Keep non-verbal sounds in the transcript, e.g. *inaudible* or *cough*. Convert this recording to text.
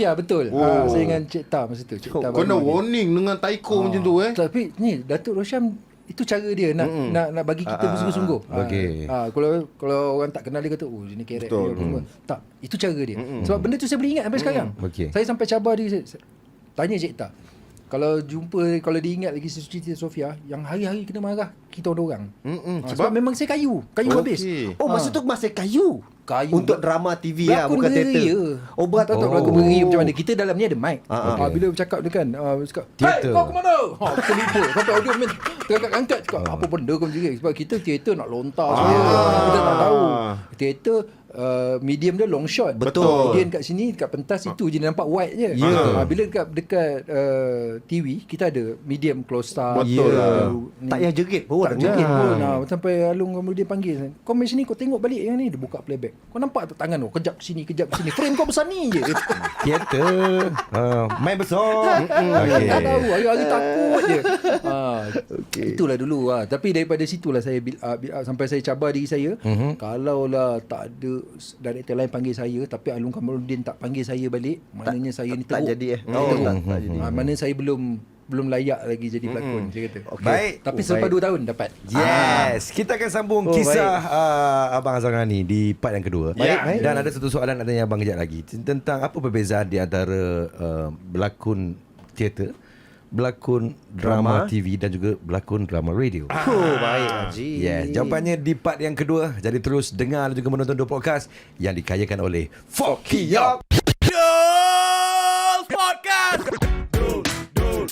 Ya betul. Oh. Oh. Ha, saya dengan Cik Ta masa tu. Cik Ta Kau nak baru dia. warning dengan taiko macam tu eh. Tapi ni Datuk Rosyam itu cara dia nak mm nak nak bagi kita Ah, bersungguh-sungguh. okey. Ha, kalau kalau orang tak kenal dia kata oh ini kerek Betul. dia semua. Tak, itu cara dia. Sebab benda tu saya boleh ingat sampai sekarang. Okey. Saya sampai cabar dia saya, tanya Cik Ta. Kalau jumpa kalau dia ingat lagi cerita Sofia yang hari-hari kena marah kita orang. Mm-mm. Ha, sebab memang saya kayu, kayu Okey. habis. Oh, masa tu masih kayu. Kayu. Untuk drama TV lah, bukan teater. ya. Oh, berat. Tak tahu berlakon beri macam mana. Kita dalam ni ada mic. Ah, ah. Ah, bila bercakap dia kan, ah, dia cakap, Teater. "Hey, kau ke mana?" Ha, kita lupa. Sampai audio man terangkat-angkat cakap, apa benda kau macam ni? Sebab kita teater nak lontar semua. Kita tak tahu. Teater uh, medium dia long shot. Betul. Kemudian kat sini dekat pentas itu je nampak wide je. Ya. Ah, bila dekat dekat uh, TV kita ada medium close up. Betul lah. Ni. Tak payah jerit pun. Tak jerit pun ha, Sampai Alung kemudian panggil Kau main sini kau tengok balik yang ni Dia buka playback Kau nampak tak tangan tu Kejap sini kejap sini Frame kau besar ni je *laughs* Teater. uh, main besar. okay. *laughs* Tak tahu Hari-hari takut je ha, *laughs* Okey. Itulah dulu ha. Tapi daripada situlah saya build up, build up, Sampai saya cabar diri saya Mhm. Kalau lah tak ada Director lain panggil saya Tapi Alung Kamarudin tak panggil saya balik Maknanya saya ni tak teruk jadi, eh? Saya Oh, teruk. tak- tak jadi. ha, Mana saya belum belum layak lagi jadi pelakon saya kata. Okey. Baik. Tapi Oh, selepas baik. 2 tahun dapat. Yes, kita akan sambung Oh, kisah uh, Abang Azhar ni di part yang kedua. Baik, baik. Dan ada satu soalan adanya Abang kejap lagi tentang apa perbezaan di antara uh, berlakon teater, berlakon drama, Drama. TV dan juga berlakon drama radio. Oh, baik Haji. Yes, jawapannya di part yang kedua. Jadi terus dengar dan juga menonton dua podcast yang dikayakan oleh Fokiop.